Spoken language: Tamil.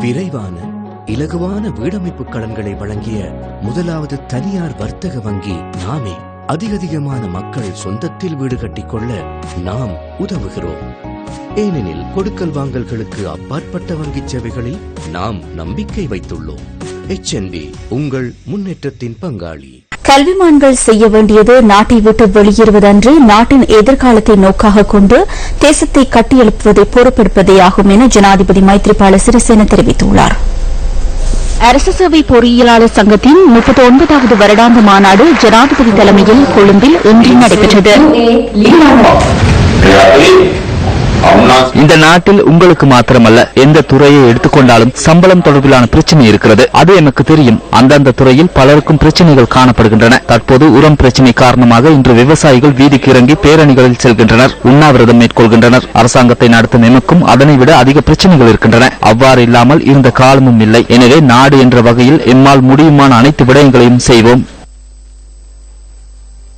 விரைவான இலகுவான வீடமைப்பு கடன்களை வழங்கிய முதலாவது தனியார் வர்த்தக வங்கி நாமே அதிகதிகமான மக்கள் சொந்தத்தில் வீடு கட்டிக்கொள்ள நாம் உதவுகிறோம். ஏனெனில் கொடுக்கல் வாங்கல்களுக்கு அப்பாற்பட்ட வங்கிச் சேவைகளில் நாம் நம்பிக்கை வைத்துள்ளோம். எச் உங்கள் முன்னேற்றத்தின் பங்காளி. கல்விமான்கள் செய்ய வேண்டியது நாட்டை விட்டு வெளியேறுவதன்று நாட்டின் எதிர்காலத்தை நோக்காக கொண்டு தேசத்தை கட்டியெழுப்புவதை பொறுப்பெடுப்பதே ஆகும் என ஜனாதிபதி மைத்ரிபால சிறிசேன தெரிவித்துள்ளார். அரசு சேவை பொறியியலாளர் சங்கத்தின் முப்பத்தி ஒன்பதாவது வருடாந்த மாநாடு ஜனாதிபதி தலைமையில் கொழும்பில் இன்று நடைபெற்றது. இந்த நாட்டில் உங்களுக்கு மாத்திரமல்ல எந்த துறையை எடுத்துக்கொண்டாலும் சம்பளம் தொடர்பிலான பிரச்சனை இருக்கிறது. அது எனக்கு தெரியும். அந்தந்த துறையில் பலருக்கும் பிரச்சனைகள் காணப்படுகின்றன. தற்போது உரம் பிரச்சனை காரணமாக இன்று விவசாயிகள் வீதிக்கு இறங்கி பேரணிகளில் செல்கின்றனர். உண்ணாவிரதம் மேற்கொள்கின்றனர். அரசாங்கத்தை நடத்தும் எமக்கும் அதனை விட அதிக பிரச்சனைகள் இருக்கின்றன. அவ்வாறு இல்லாமல் இருந்த காலமும் இல்லை. எனவே நாடு என்ற வகையில் எம்மால் முடியுமான அனைத்து விடயங்களையும் செய்வோம்.